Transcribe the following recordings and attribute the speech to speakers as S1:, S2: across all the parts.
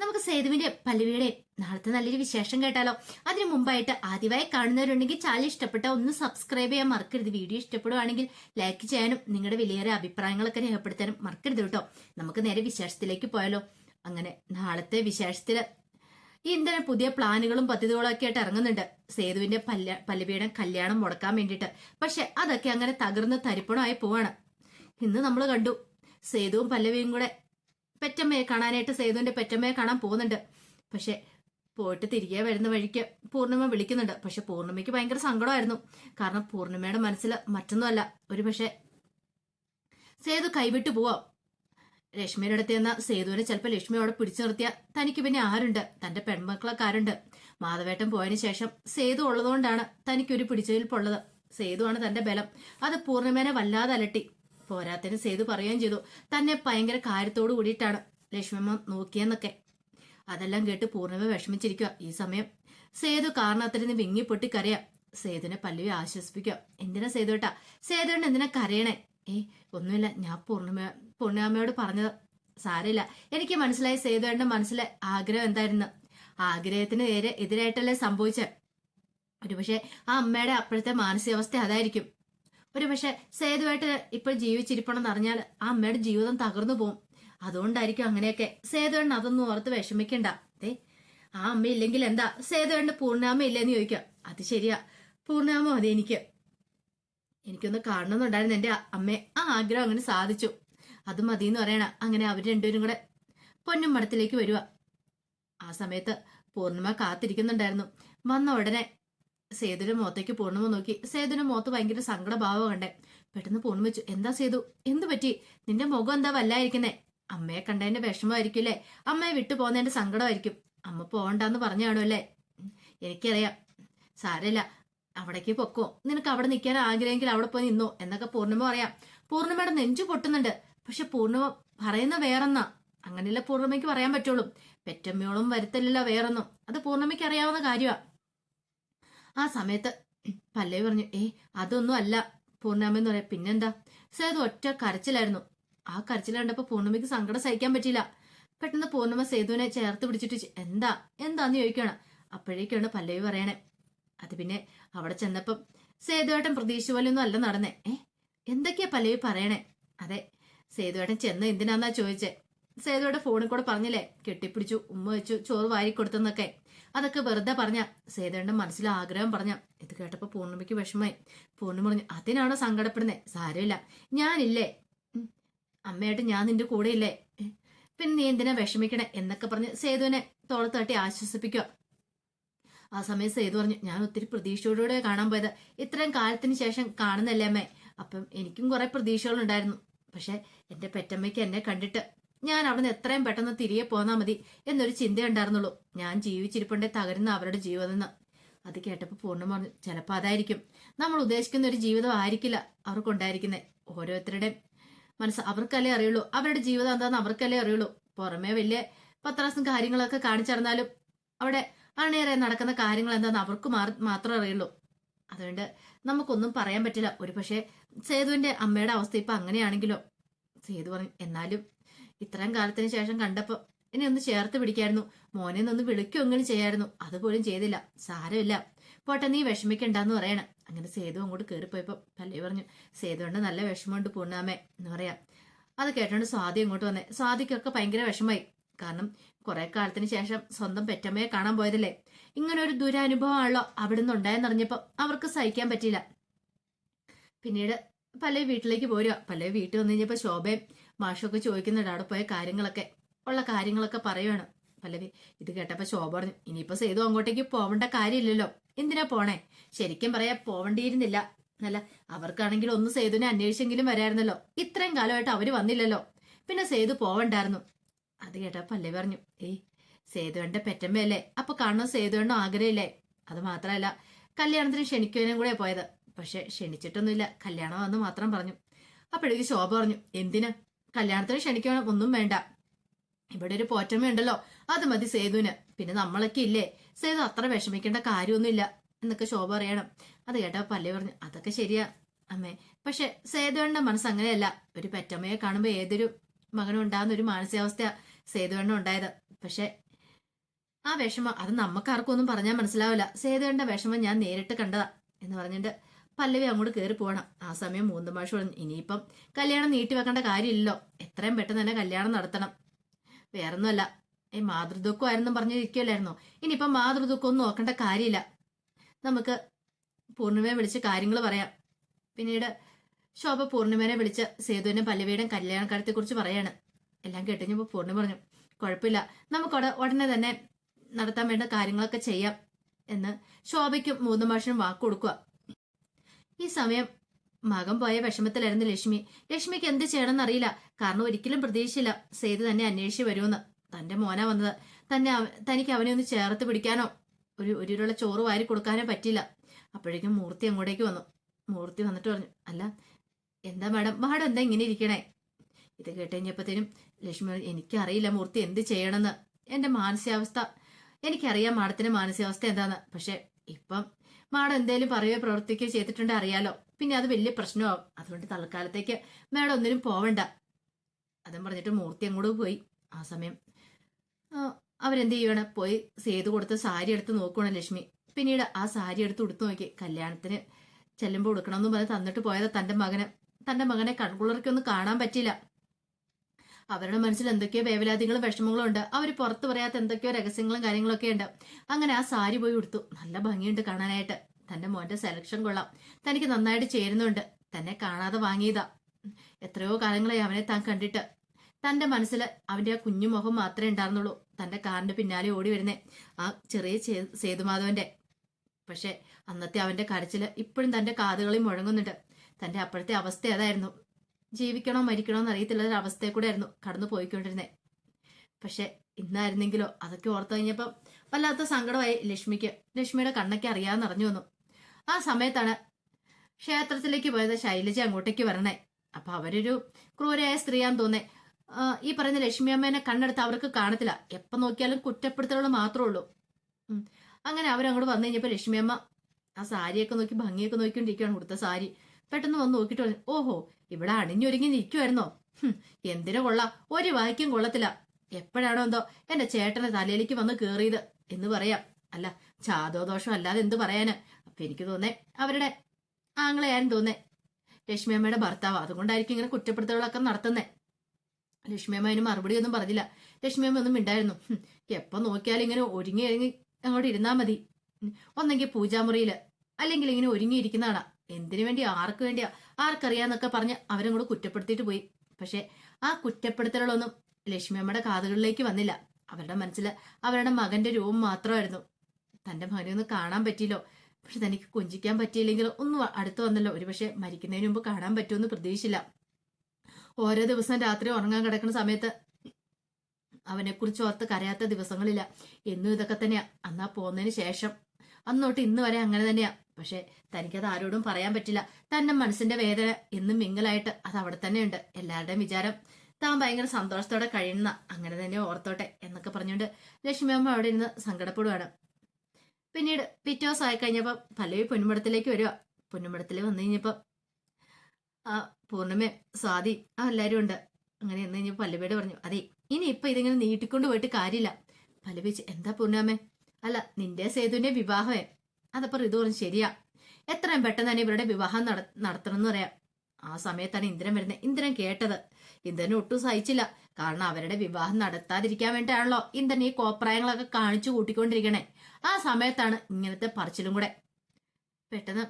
S1: നമുക്ക് സേതുവിന്റെ പല്ലവിയുടെ നാളത്തെ നല്ലൊരു വിശേഷം കേട്ടാലോ? അതിനു മുമ്പായിട്ട് ആദ്യമായി കാണുന്നവരുണ്ടെങ്കിൽ ചാനൽ ഇഷ്ടപ്പെട്ട ഒന്ന് സബ്സ്ക്രൈബ് ചെയ്യാൻ മറക്കരുത്. വീഡിയോ ഇഷ്ടപ്പെടുവാണെങ്കിൽ ലൈക്ക് ചെയ്യാനും നിങ്ങളുടെ വിലയേറെ അഭിപ്രായങ്ങളൊക്കെ രേഖപ്പെടുത്താനും മറക്കരുത് കേട്ടോ. നമുക്ക് നേരെ വിശേഷത്തിലേക്ക് പോയാലോ? അങ്ങനെ നാളത്തെ വിശേഷത്തിൽ ഈ എന്താണ് പുതിയ പ്ലാനുകളും പദ്ധതികളും ഒക്കെ ആയിട്ട് ഇറങ്ങുന്നുണ്ട്. സേതുവിന്റെ പല്ല പല്ലവിയുടെ കല്യാണം മുടക്കാൻ വേണ്ടിയിട്ട്. പക്ഷെ അതൊക്കെ അങ്ങനെ തകർന്ന് തരിപ്പണമായി പോവാണ്. ഇന്ന് നമ്മൾ കണ്ടു. സേതുവും പല്ലവിയും കൂടെ പെറ്റമ്മയെ കാണാനായിട്ട് സേതുവിന്റെ പെറ്റമ്മയെ കാണാൻ പോകുന്നുണ്ട്. പക്ഷെ പോയിട്ട് തിരികെ വരുന്ന വഴിക്ക് പൂർണിമ വിളിക്കുന്നുണ്ട്. പക്ഷെ പൂർണിമയ്ക്ക് ഭയങ്കര സങ്കടമായിരുന്നു. കാരണം പൂർണിമയുടെ മനസ്സിൽ മറ്റൊന്നുമല്ല. ഒരു പക്ഷെ സേതു കൈവിട്ടു പോവാം. രശ്മിയുടെ അടുത്ത് ചെന്ന സേതുവിനെ ചിലപ്പോൾ ലക്ഷ്മി അവിടെ പിടിച്ചു നിർത്തിയ തനിക്ക് പിന്നെ ആരുണ്ട്? തന്റെ പെൺമക്കളൊക്കെ ആരുണ്ട്? മാധവേട്ടൻ പോയതിനു ശേഷം സേതു ഉള്ളതുകൊണ്ടാണ് തനിക്കൊരു പിടിച്ചുവെൽപ്പുള്ളത് സേതുവാണ് തന്റെ ബലം. അത് പൂർണിമേനെ വല്ലാതെ അലട്ടി. പോരാത്തിന് സേതു പറയുകയും ചെയ്തു. തന്നെ ഭയങ്കര കാര്യത്തോടു കൂടിയിട്ടാണ് ലക്ഷ്മിയമ്മ നോക്കിയെന്നൊക്കെ. അതെല്ലാം കേട്ട് പൂർണിമ വിഷമിച്ചിരിക്കുക. ഈ സമയം സേതു കാരണത്തിരുന്ന് വിങ്ങി പൊട്ടിക്കരയാ. സേതുവിനെ പല്ലവി ആശ്വസിപ്പിക്കുക. എന്തിനാ സേതുവേട്ടാ സേതുവിന് എന്തിനാ കരയണേ? ഏ ഒന്നുമില്ല. ഞാൻ പൂർണിമ പൂർണിമയോട് പറഞ്ഞത് സാരമില്ല. എനിക്ക് മനസ്സിലായി സേതുവേണ്ട മനസ്സിലെ ആഗ്രഹം എന്തായിരുന്നു. ആഗ്രഹത്തിന് നേരെ എതിരായിട്ടല്ലേ സംഭവിച്ചത് ഒരുപക്ഷെ ആ അമ്മയുടെ അപ്പോഴത്തെ മാനസികാവസ്ഥ അതായിരിക്കും. ഒരുപക്ഷെ സേതുവായിട്ട് ഇപ്പോൾ ജീവിച്ചിരിപ്പണം എന്നറിഞ്ഞാൽ ആ അമ്മയുടെ ജീവിതം തകർന്നു പോകും അതുകൊണ്ടായിരിക്കും അങ്ങനെയൊക്കെ സേതുവേണ്ണ അതൊന്നും ഓർത്ത് വിഷമിക്കണ്ട. ദേ ആ അമ്മ ഇല്ലെങ്കിൽ എന്താ? സേതുവേണ്ണ പൂർണാമ ഇല്ലെന്ന് ചോദിക്കാം അത് ശരിയാ. പൂർണാമ മതി എനിക്ക്. എനിക്കൊന്ന് കാണണമെന്നുണ്ടായിരുന്നു എന്റെ അമ്മയെ ആ ആഗ്രഹം അങ്ങനെ സാധിച്ചു. അത് മതി എന്ന് പറയണ അങ്ങനെ അവർ രണ്ടുപേരും കൂടെ പൊന്നും മഠത്തിലേക്ക് വരുക ആ സമയത്ത് പൂർണിമ കാത്തിരിക്കുന്നുണ്ടായിരുന്നു. വന്ന ഉടനെ സേതുവിന്റെ മുഖത്തേക്ക് പൂർണമ നോക്കി സേതുവിന്റെ മുഖത്ത് ഭയങ്കര സങ്കടഭാവം കണ്ടേ. പെട്ടെന്ന് പൂർണം വെച്ചു എന്താ സേതു? എന്തു പറ്റി? നിന്റെ മുഖം എന്താ വല്ലായിരിക്കുന്നേ? അമ്മയെ കണ്ടതിന്റെ വിഷമമായിരിക്കും അമ്മയെ വിട്ടു പോകുന്നതിന്റെ സങ്കടമായിരിക്കും. അമ്മ പോകണ്ടെന്ന് പറഞ്ഞാണോ അല്ലേ എനിക്കറിയാം. സാരല്ല അവിടേക്ക് പൊക്കോ. നിനക്ക് അവിടെ നിൽക്കാൻ ആഗ്രഹമെങ്കിൽ അവിടെ പോയി നിന്നോ. എന്നൊക്കെ പൂർണിമ പറയാം. പൂർണിമയുടെ നെഞ്ചു പൊട്ടുന്നുണ്ട്. പക്ഷെ പൂർണിമ പറയുന്ന വേറെന്നാ. അങ്ങനെയല്ല പൂർണിമയ്ക്ക് പറയാൻ പറ്റുള്ളൂ. പെറ്റമ്മയോളും വരുത്തലില്ല വേറൊന്നും. അത് പൂർണിമയ്ക്ക് അറിയാവുന്ന കാര്യമാ. ആ സമയത്ത് പല്ലവി പറഞ്ഞു ഏ അതൊന്നും അല്ല പൂർണമി എന്ന് പറയാം. പിന്നെന്താ? സർ അത് ഒറ്റ കരച്ചിലായിരുന്നു. ആ കരച്ചിൽ കണ്ടപ്പോ പൂർണമിക്ക് സങ്കടം സഹിക്കാൻ പറ്റിയില്ല. പെട്ടെന്ന് പൂർണമ സേതുവിനെ ചേർത്ത് പിടിച്ചിട്ട് എന്താ? എന്താന്ന് ചോദിക്കണം അപ്പോഴേക്കാണ് പല്ലവി പറയണേ. അത് പിന്നെ അവിടെ ചെന്നപ്പം സേതുവേട്ടൻ പ്രതീക്ഷ പോലെയൊന്നും അല്ല നടന്നേ. ഏ എന്തൊക്കെയാ പല്ലവി പറയണേ? അതെ സേതുവേട്ടൻ ചെന്ന് എന്തിനാന്നാ ചോദിച്ചേ? സേതുവേട്ട ഫോണിൽ കൂടെ പറഞ്ഞില്ലേ? കെട്ടിപ്പിടിച്ചു ഉമ്മ വെച്ചു ചോറ് വാരി കൊടുത്തെന്നൊക്കെ അതൊക്കെ വെറുതെ പറഞ്ഞ. സേതുവിന്റെ മനസ്സിൽ ആഗ്രഹം പറഞ്ഞ. ഇത് കേട്ടപ്പോ പൂർണിമയ്ക്ക് വിഷമായി പൂർണിമ പറഞ്ഞു അതിനാണോ സങ്കടപ്പെടുന്നത് സാരമില്ല. ഞാനില്ലേ? അമ്മയായിട്ട് ഞാൻ നിന്റെ കൂടെ ഇല്ലേ പിന്നെ നീ എന്തിനാ വിഷമിക്കണേ? എന്നൊക്കെ പറഞ്ഞ് സേതുവിനെ തോളത്ത് തട്ടി ആശ്വസിപ്പിക്കുക. ആ സമയം സേതു പറഞ്ഞു ഞാൻ ഒത്തിരി പ്രതീക്ഷയോടുകൂടെ കാണാൻ പോയത്. ഇത്രയും കാലത്തിന് ശേഷം കാണുന്നല്ലേ അമ്മേ? അപ്പം എനിക്കും കുറെ പ്രതീക്ഷകളുണ്ടായിരുന്നു. പക്ഷെ എന്റെ പെറ്റമ്മയ്ക്ക് എന്നെ കണ്ടിട്ട് ഞാൻ അവിടുന്ന് എത്രയും പെട്ടെന്ന് തിരികെ പോന്നാ മതി എന്നൊരു ചിന്തയുണ്ടായിരുന്നുള്ളൂ ഞാൻ ജീവിച്ചിരിപ്പുണ്ടേ തകരുന്ന അവരുടെ ജീവിതം അത് കേട്ടപ്പോൾ പൂർണം പറഞ്ഞു ചിലപ്പോൾ അതായിരിക്കും. നമ്മൾ ഉദ്ദേശിക്കുന്ന ഒരു ജീവിതം ആയിരിക്കില്ല അവർക്കുണ്ടായിരിക്കുന്നത് ഓരോരുത്തരുടെയും മനസ്സ് അവർക്കല്ലേ അറിയുള്ളൂ. അവരുടെ ജീവിതം എന്താന്ന് അവർക്കല്ലേ അറിയുള്ളൂ. പുറമേ വലിയ പത്രാസും കാര്യങ്ങളൊക്കെ കാണിച്ചിരുന്നാലും അവിടെ അണേറെ നടക്കുന്ന കാര്യങ്ങൾ എന്താണെന്ന് അവർക്ക് മാത്രം അറിയുള്ളൂ. അതുകൊണ്ട് നമുക്കൊന്നും പറയാൻ പറ്റില്ല. ഒരു പക്ഷേ സേതുവിന്റെ അമ്മയുടെ അവസ്ഥ ഇപ്പൊ അങ്ങനെയാണെങ്കിലോ? സേതു പറഞ്ഞു എന്നാലും ഇത്രയും കാലത്തിന് ശേഷം കണ്ടപ്പോ എന്നെ ഒന്ന് ചേർത്ത് പിടിക്കായിരുന്നു. മോനെ ഒന്ന് വിളിക്കുമെങ്കിലും ചെയ്യായിരുന്നു? അതുപോലും ചെയ്തില്ല. സാരമില്ല. പോട്ടെ നീ വിഷമിക്കണ്ടെന്ന് പറയണം. അങ്ങനെ സേതു അങ്ങോട്ട് കയറിപ്പോയപ്പോ പല്ലി പറഞ്ഞു സേതുകൊണ്ട് നല്ല വിഷമമുണ്ട് പൂർണാമേ എന്ന് പറയാം. അത് കേട്ടോണ്ട് സ്വാതി അങ്ങോട്ട് വന്നേ സ്വാതിക്കൊക്കെ ഭയങ്കര വിഷമായി കാരണം കുറെ കാലത്തിന് ശേഷം സ്വന്തം പെറ്റമ്മയെ കാണാൻ പോയതല്ലേ? ഇങ്ങനെ ഒരു ദുരനുഭവമാണല്ലോ അവിടുന്ന് ഉണ്ടായെന്നറിഞ്ഞപ്പോ അവർക്ക് സഹിക്കാൻ പറ്റിയില്ല. പിന്നീട് പല വീട്ടിലേക്ക് പോരുക പല വീട്ടിൽ വന്നു കഴിഞ്ഞപ്പോ ശോഭയും മാഷൊക്കെ ചോദിക്കുന്നുണ്ട് അവിടെ പോയ കാര്യങ്ങളൊക്കെ. ഉള്ള കാര്യങ്ങളൊക്കെ പറയുവാണ് പല്ലവി ഇത് കേട്ടപ്പോ ശോഭ പറഞ്ഞു ഇനിയിപ്പോ സേതു അങ്ങോട്ടേക്ക് പോവേണ്ട കാര്യമില്ലല്ലോ. എന്തിനാ പോണേ? ശരിക്കും പറയാ പോവേണ്ടിയിരുന്നില്ല. അല്ല അവർക്കാണെങ്കിൽ ഒന്ന് സേതുവിനെ അന്വേഷിച്ചെങ്കിലും വരായിരുന്നല്ലോ. ഇത്രയും കാലമായിട്ട് അവർ വന്നില്ലല്ലോ. പിന്നെ സേതു പോവണ്ടായിരുന്നു. അത് കേട്ട പല്ലവി പറഞ്ഞു ഏയ് സേതുവന്റെ പെറ്റമ്മയല്ലേ? അപ്പൊ കാണുന്ന സേതുവണ്ണോ ആഗ്രഹമില്ലേ? അത് മാത്രമല്ല കല്യാണത്തിന് ക്ഷണിക്കുവാനും കൂടെ പോയത്. പക്ഷെ ക്ഷണിച്ചിട്ടൊന്നുമില്ല. കല്യാണം വന്ന് മാത്രം പറഞ്ഞു. അപ്പോഴേക്ക് ശോഭ പറഞ്ഞു എന്തിന്? കല്യാണത്തിന് ക്ഷണിക്കണം ഒന്നും വേണ്ട. ഇവിടെ ഒരു പോറ്റമ്മയുണ്ടല്ലോ അത് മതി സേതുവിന്. പിന്നെ നമ്മളൊക്കെ ഇല്ലേ സേതു അത്ര വിഷമിക്കേണ്ട കാര്യമൊന്നുമില്ല എന്നൊക്കെ ശോഭ അറിയണം അത് കേട്ടാ പല്ലി പറഞ്ഞു അതൊക്കെ ശരിയാ അമ്മേ. പക്ഷെ സേതുവണ്ണ മനസ്സ് അങ്ങനെയല്ല. ഒരു പെറ്റമ്മയെ കാണുമ്പോൾ ഏതൊരു മകനും ഉണ്ടാകുന്ന ഒരു മാനസികാവസ്ഥ സേതുവണ്ണ ഉണ്ടായത്. പക്ഷെ ആ വിഷമം അത് നമുക്കാർക്കും ഒന്നും പറഞ്ഞാൽ മനസ്സിലാവില്ല. സേതുവേണ്ട വിഷമം ഞാൻ നേരിട്ട് കണ്ടതാ എന്ന് പറഞ്ഞിട്ട് പല്ലവി അങ്ങോട്ട് കയറി പോകണം. ആ സമയം മൂന്നുമാഷ് പറഞ്ഞു ഇനിയിപ്പം കല്യാണം നീട്ടി വെക്കേണ്ട കാര്യമില്ലല്ലോ. എത്രയും പെട്ടെന്ന് തന്നെ കല്യാണം നടത്തണം. വേറൊന്നുമല്ല. ഈ മാതൃദുഃഖം ആയിരുന്നു പറഞ്ഞിരിക്കുമല്ലായിരുന്നോ ഇനിയിപ്പം മാതൃദുഃഖം ഒന്നും നോക്കേണ്ട കാര്യമില്ല. നമുക്ക് പൂർണിമയെ വിളിച്ച് കാര്യങ്ങൾ പറയാം. പിന്നീട് ശോഭ പൂർണിമേനെ വിളിച്ച് സേതുവിനും പല്ലവിയുടെയും കല്യാണക്കാര്യത്തെ കുറിച്ച് പറയാണ്. എല്ലാം കേട്ടുകഴിഞ്ഞപ്പോൾ പൂർണി പറഞ്ഞു കുഴപ്പമില്ല. നമുക്കവിടെ ഉടനെ തന്നെ നടത്താൻ വേണ്ട കാര്യങ്ങളൊക്കെ ചെയ്യാം എന്ന് ശോഭയ്ക്കും മൂന്ന് മാഷിനും വാക്ക് കൊടുക്കുക. ഈ സമയം മകൻ പോയ വിഷമത്തിലായിരുന്നു ലക്ഷ്മി. ലക്ഷ്മിക്ക് എന്ത് ചെയ്യണമെന്ന് അറിയില്ല. കാരണം ഒരിക്കലും പ്രതീക്ഷയില്ല സേതു തന്നെ അന്വേഷിച്ച് വരുമെന്ന്. തന്റെ മോന വന്നത്. തന്നെ തനിക്ക് അവനെ ഒന്ന് ചേർത്ത് പിടിക്കാനോ ഒരു ഒരു ഉരുള ചോറ് വാരി കൊടുക്കാനോ പറ്റില്ല അപ്പോഴേക്കും മൂർത്തി അങ്ങോട്ടേക്ക് വന്നു. മൂർത്തി വന്നിട്ട് പറഞ്ഞു അല്ല എന്താ മാഡം? മാഡം എന്താ ഇങ്ങനെ ഇരിക്കണേ? ഇത് കേട്ടുകഴിഞ്ഞപ്പോഴത്തേനും ലക്ഷ്മി എനിക്കറിയില്ല മൂർത്തി എന്ത് ചെയ്യണമെന്ന്. എന്റെ മാനസികാവസ്ഥ എനിക്കറിയാം മാഡത്തിന്റെ മാനസികാവസ്ഥ എന്താന്ന്. പക്ഷെ ഇപ്പം മാഡം എന്തേലും പറയുകയോ പ്രവർത്തിക്കുകയോ ചെയ്തിട്ടുണ്ട് അറിയാലോ. പിന്നെ അത് വലിയ പ്രശ്നമാവും. അതുകൊണ്ട് തൽക്കാലത്തേക്ക് മാഡം ഒന്നിനും പോവണ്ട. അതും പറഞ്ഞിട്ട് മൂർത്തി അങ്ങോട്ട് പോയി ആ സമയം. അവരെന്ത് ചെയ്യണം? പോയി സേതു കൊടുത്ത സാരി എടുത്ത് നോക്കുവാണ് ലക്ഷ്മി. പിന്നീട് ആ സാരി എടുത്ത് ഉടുത്തു നോക്കി. കല്യാണത്തിന് ചെല്ലുമ്പോൾ ഉടുക്കണമെന്ന് പറഞ്ഞ് തന്നിട്ട് പോയത് തന്റെ മകനെ. തന്റെ മകനെ കൺകുളർക്കൊന്നും കാണാൻ പറ്റില്ല അവരുടെ മനസ്സിൽ എന്തൊക്കെയോ വേവലാതികളും വിഷമങ്ങളും ഉണ്ട്. അവർ പുറത്തു പറയാത്ത എന്തൊക്കെയോ രഹസ്യങ്ങളും കാര്യങ്ങളൊക്കെ ഉണ്ട്. അങ്ങനെ ആ സാരി പോയി ഉടുത്തു. നല്ല ഭംഗിയുണ്ട് കാണാനായിട്ട്. തന്റെ മോന്റെ സെലക്ഷൻ കൊള്ളാം. തനിക്ക് നന്നായിട്ട് ചേരുന്നുണ്ട്. തന്നെ കാണാതെ വാങ്ങിയതാ. എത്രയോ കാലങ്ങളായി അവനെ താൻ കണ്ടിട്ട്. തന്റെ മനസ്സിൽ അവന്റെ ആ കുഞ്ഞു മുഖം മാത്രമേ ഉണ്ടായിരുന്നുള്ളൂ. തന്റെ കാറിന്റെ പിന്നാലെ ഓടി വരുന്നേ. ആ ചെറിയ സേതുമാധവന്റെ. പക്ഷെ അന്നത്തെ അവന്റെ കരച്ചിൽ ഇപ്പോഴും തന്റെ കാതുകളിൽ മുഴങ്ങുന്നുണ്ട്. തന്റെ അപ്പോഴത്തെ അവസ്ഥ അതായിരുന്നു. ജീവിക്കണോ മരിക്കണോ എന്നറിയത്തില്ല ഒരു അവസ്ഥയെ കൂടെ ആയിരുന്നു കടന്നു പോയിക്കൊണ്ടിരുന്നത് പക്ഷെ ഇന്നായിരുന്നെങ്കിലോ അതൊക്കെ ഓർത്തു കഴിഞ്ഞപ്പം വല്ലാത്ത സങ്കടമായി ലക്ഷ്മിക്ക്. ലക്ഷ്മിയുടെ കണ്ണൊക്കെ അറിയാമെന്ന് അറിഞ്ഞു വന്നു. ആ സമയത്താണ് ക്ഷേത്രത്തിലേക്ക് പോയത് ശൈലജ അങ്ങോട്ടേക്ക് വരണേ. അപ്പൊ അവരൊരു ക്രൂരയായ സ്ത്രീയാന്ന് തോന്നേ. ഈ പറയുന്ന ലക്ഷ്മി അമ്മേനെ കണ്ണെടുത്ത് അവർക്ക് കാണത്തില്ല. എപ്പോ നോക്കിയാലും കുറ്റപ്പെടുത്തലുകൾ മാത്രമേ ഉള്ളൂ. അങ്ങനെ അവരങ്ങോട്ട് വന്നു കഴിഞ്ഞപ്പോൾ ലക്ഷ്മി അമ്മ ആ സാരിയൊക്കെ നോക്കി ഭംഗിയൊക്കെ നോക്കിക്കൊണ്ടിരിക്കുകയാണ് കൊടുത്ത സാരി. പെട്ടെന്ന് വന്ന് നോക്കിട്ട് പറഞ്ഞു ഓഹോ ഇവിടെ അണിഞ്ഞൊരുങ്ങി നിൽക്കുമായിരുന്നോ എന്തിനു കൊള്ളാം? ഒരു വാക്യം കൊള്ളത്തില്ല. എപ്പോഴാണോ എന്തോ എന്റെ ചേട്ടന്റെ തലയിലേക്ക് വന്ന് കേറിയത് എന്ന് പറയാം. അല്ല ചാതോദോഷം അല്ലാതെ എന്ത് പറയാന്? അപ്പൊ എനിക്ക് തോന്നേ അവരുടെ ആങ്ങളെയാരും തോന്നേ. ലക്ഷ്മി അമ്മയുടെ ഭർത്താവ് അതുകൊണ്ടായിരിക്കും ഇങ്ങനെ കുറ്റപ്പെടുത്തലുകളൊക്കെ നടത്തുന്നേ. ലക്ഷ്മി അമ്മ അതിന് മറുപടി ഒന്നും പറഞ്ഞില്ല. ലക്ഷ്മി അമ്മ ഒന്നും ഉണ്ടായിരുന്നു എപ്പൊ നോക്കിയാലും ഇങ്ങനെ ഒരുങ്ങി ഒരുങ്ങി അങ്ങോട്ട് ഇരുന്നാ മതി. ഒന്നെങ്കിൽ പൂജാമുറിയിൽ അല്ലെങ്കിൽ ഇങ്ങനെ ഒരുങ്ങിയിരിക്കുന്നതാണ് എന്തിനു വേണ്ടി ആർക്ക് വേണ്ടിയാ? ആർക്കറിയാന്നൊക്കെ പറഞ്ഞ് അവരും കൂടെ കുറ്റപ്പെടുത്തിയിട്ട് പോയി. പക്ഷെ ആ കുറ്റപ്പെടുത്തലുകളൊന്നും ലക്ഷ്മി അമ്മയുടെ കാതുകളിലേക്ക് വന്നില്ല. അവരുടെ മനസ്സിൽ അവരുടെ മകന്റെ രൂപം മാത്രമായിരുന്നു. തന്റെ മകനെ ഒന്ന് കാണാൻ പറ്റിയില്ലോ. പക്ഷെ തനിക്ക് കൊഞ്ചിക്കാൻ പറ്റിയില്ലെങ്കിൽ ഒന്നും അടുത്ത് വന്നല്ലോ. ഒരുപക്ഷെ മരിക്കുന്നതിന് മുമ്പ് കാണാൻ പറ്റുമെന്ന് പ്രതീക്ഷിച്ചില്ല. ഓരോ ദിവസം രാത്രി ഉറങ്ങാൻ കിടക്കുന്ന സമയത്ത് അവനെ കുറിച്ച് ഓർത്ത് കരയാത്ത ദിവസങ്ങളില്ല. എന്നും ഇതൊക്കെ തന്നെയാ. അന്നാ പോകുന്നതിന് ശേഷം. അന്നോട്ട് ഇന്ന് വരെ അങ്ങനെ തന്നെയാ. പക്ഷെ തനിക്കത് ആരോടും പറയാൻ പറ്റില്ല. തന്റെ മനസ്സിന്റെ വേദന എന്നും മിങ്ങലായിട്ട് അത് അവിടെ തന്നെ ഉണ്ട് എല്ലാവരുടെയും വിചാരം താൻ ഭയങ്കര സന്തോഷത്തോടെ കഴിയുന്ന അങ്ങനെ തന്നെ ഓർത്തോട്ടെ എന്നൊക്കെ പറഞ്ഞുകൊണ്ട് ലക്ഷ്മി അമ്മ അവിടെ ഇരുന്ന് സങ്കടപ്പെടുവാണ്. പിന്നീട് പിറ്റേ ദിവസം ആയി കഴിഞ്ഞപ്പോ പല്ലവി പൊന്നുമടത്തിലേക്ക് വരിക. പൊന്നുമടത്തിൽ വന്നു കഴിഞ്ഞപ്പോൾ ആ പൂർണിമ സ്വാതി ആ എല്ലാരും ഉണ്ട്. അങ്ങനെ എന്ന് കഴിഞ്ഞപ്പോ പല്ലവിയോട് പറഞ്ഞു അതെ ഇനി ഇപ്പൊ ഇതിങ്ങനെ നീട്ടിക്കൊണ്ട് പോയിട്ട് കാര്യമില്ല. പല്ലവി എന്താ പൂർണമേ? അല്ല നിന്റെ സേതുവിന്റെ വിവാഹമേ. അതപ്പോ ഇത് പറഞ്ഞു ശരിയാ എത്രയും പെട്ടെന്ന് തന്നെ ഇവരുടെ വിവാഹം നട നടത്തണം എന്ന് പറയാം. ആ സമയത്താണ് ഇന്ദ്രൻ വരുന്നത് ഇന്ദ്രൻ കേട്ടത്. ഇന്ദ്രൻ ഒട്ടും സഹിച്ചില്ല. കാരണം അവരുടെ വിവാഹം നടത്താതിരിക്കാൻ വേണ്ടിയാണല്ലോ ഇന്ദ്രൻ ഈ കോപ്രായങ്ങളൊക്കെ കാണിച്ചു കൂട്ടിക്കൊണ്ടിരിക്കണേ. ആ സമയത്താണ് ഇങ്ങനത്തെ പറച്ചിലും കൂടെ. പെട്ടെന്ന്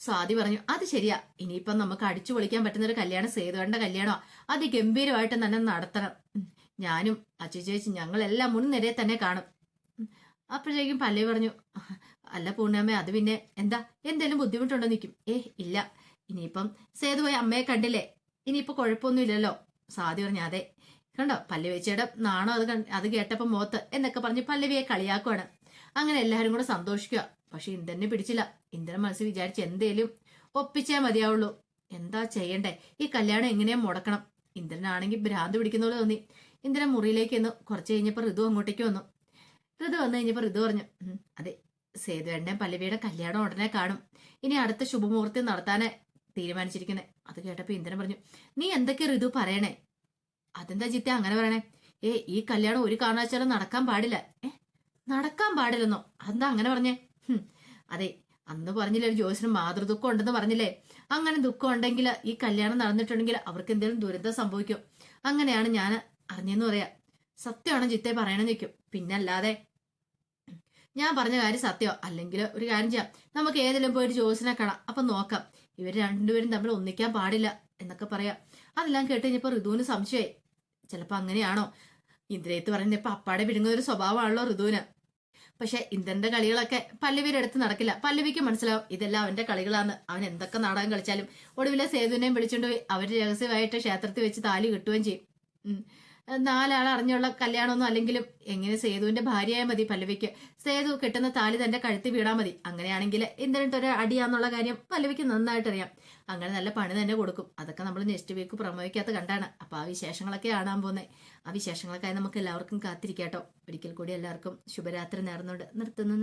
S1: സ്വാതി പറഞ്ഞു അത് ശരിയാ. ഇനിയിപ്പം നമുക്ക് അടിച്ചു പൊളിക്കാൻ പറ്റുന്ന ഒരു കല്യാണം സേതുവേണ്ട കല്യാണോ അത് ഗംഭീരമായിട്ട് തന്നെ നടത്തണം. ഞാനും അച്ചു ചേച്ചി ഞങ്ങളെല്ലാം മുൻനിരയെ തന്നെ കാണും. അപ്പോഴേക്കും പല്ലവി പറഞ്ഞു അല്ല പൂർണമ്മ അത് പിന്നെ എന്താ? എന്തേലും ബുദ്ധിമുട്ടുണ്ടോ നിൽക്കും ഏ ഇല്ല. ഇനിയിപ്പം സേതു പോയി അമ്മയെ കണ്ടില്ലേ? ഇനിയിപ്പോ കുഴപ്പമൊന്നുമില്ലല്ലോ. സാധ്യ പറഞ്ഞു അതെ. കണ്ടോ? പല്ലവിച്ചയുടെ നാണോ അത് അത് കേട്ടപ്പോ മോത്ത് എന്നൊക്കെ പറഞ്ഞ് പല്ലവിയെ കളിയാക്കുവാണ്. അങ്ങനെ എല്ലാവരും കൂടെ സന്തോഷിക്കുക പക്ഷെ ഇന്ദ്രനെ പിടിച്ചില്ല. ഇന്ദ്രൻ മനസ്സിൽ വിചാരിച്ച് എന്തേലും ഒപ്പിച്ചേ മതിയാവുള്ളൂ. എന്താ ചെയ്യണ്ടേ? ഈ കല്യാണം എങ്ങനെയാ മുടക്കണം? ഇന്ദ്രനാണെങ്കിൽ ഭ്രാന്ത് പിടിക്കുന്ന പോലെ തോന്നി. ഇന്ദ്രൻ മുറിയിലേക്ക് വന്നു കുറച്ച് കഴിഞ്ഞപ്പോ ഋതു അങ്ങോട്ടേക്ക് വന്നു. ഋതു വന്നു കഴിഞ്ഞപ്പോ ഋതു പറഞ്ഞു അതെ സേതുവേണ്ണ പല്ലവിയുടെ കല്യാണം ഉടനെ കാണും. ഇനി അടുത്ത ശുഭമുഹൂർത്തം നടത്താനേ തീരുമാനിച്ചിരിക്കുന്നത് അത് കേട്ടപ്പോ ഇന്ദ്രൻ പറഞ്ഞു നീ എന്തൊക്കെ ഋതു പറയണേ? അതെന്താ ജിത്തെ അങ്ങനെ പറയണേ? ഏ ഈ കല്യാണം ഒരു കാരണവശാലും നടക്കാൻ പാടില്ല. ഏ നടക്കാൻ പാടില്ലെന്നോ? അതെന്താ അങ്ങനെ പറഞ്ഞേ? അതെ അന്ന് പറഞ്ഞില്ലേ ഒരു ജോസിന് മാതൃദുഃഖം ഉണ്ടെന്ന് പറഞ്ഞില്ലേ? അങ്ങനെ ദുഃഖം ഉണ്ടെങ്കിൽ ഈ കല്യാണം നടന്നിട്ടുണ്ടെങ്കിൽ അവർക്ക് എന്തെങ്കിലും ദുരന്തം സംഭവിക്കും. അങ്ങനെയാണ് ഞാൻ അറിഞ്ഞെന്ന് പറയാ. സത്യമാണ് ചിത്തെ പറയണമെന്ന് നിൽക്കും പിന്നല്ലാതെ ഞാൻ പറഞ്ഞ കാര്യം സത്യമോ? അല്ലെങ്കിൽ ഒരു കാര്യം ചെയ്യാം. നമുക്ക് ഏതെങ്കിലും പോയി ഒരു ജോസിനെ കാണാം. അപ്പൊ നോക്കാം. ഇവർ രണ്ടുപേരും തമ്മിൽ ഒന്നിക്കാൻ പാടില്ല എന്നൊക്കെ പറയാം. അതെല്ലാം കേട്ട് കഴിഞ്ഞപ്പോൾ ഋതുവിന് സംശയമായി. ചിലപ്പോ അങ്ങനെയാണോ? ഇന്ദ്രയത്ത് പറയുന്നത് ഇപ്പൊ അപ്പാടെ വിഴുങ്ങുന്ന ഒരു സ്വഭാവമാണല്ലോ ഋതുവിന്. പക്ഷെ ഇന്ദ്രന്റെ കളികളൊക്കെ പല്ലവിയുടെ അടുത്ത് നടക്കില്ല. പല്ലവിക്ക് മനസ്സിലാവും ഇതെല്ലാം അവന്റെ കളികളാണ് അവൻ എന്തൊക്കെ നാടകം കളിച്ചാലും ഒടുവിലെ സേതുവിനെയും വിളിച്ചുകൊണ്ട് പോയി അവർ രഹസ്യമായിട്ട് ക്ഷേത്രത്തിൽ വെച്ച് താലി കിട്ടുകയും ചെയ്യും. നാലാൾ അറിഞ്ഞുള്ള കല്യാണമൊന്നും അല്ലെങ്കിലും എങ്ങനെ സേതുവിന്റെ ഭാര്യയായ മതി പല്ലവിക്ക്. സേതു കിട്ടുന്ന താലി തന്റെ കഴുത്തി വീടാ മതി. അങ്ങനെയാണെങ്കിൽ ഒരു അടിയാന്നുള്ള കാര്യം പല്ലവിക്ക് നന്നായിട്ട് അറിയാം അങ്ങനെ നല്ല പണി തന്നെ കൊടുക്കും. അതൊക്കെ നമ്മൾ നെക്സ്റ്റ് വീക്ക് പ്രമോയ്ക്കകത്ത് കണ്ടാണ്. അപ്പൊ ആ വിശേഷങ്ങളൊക്കെ കാണാൻ പോകുന്നത് ആ വിശേഷങ്ങൾക്കായി നമുക്ക് എല്ലാവർക്കും കാത്തിരിക്കാട്ടോ. ഒരിക്കൽ കൂടി എല്ലാവർക്കും ശുഭരാത്രി നേർന്നുകൊണ്ട് നിർത്തുന്നു.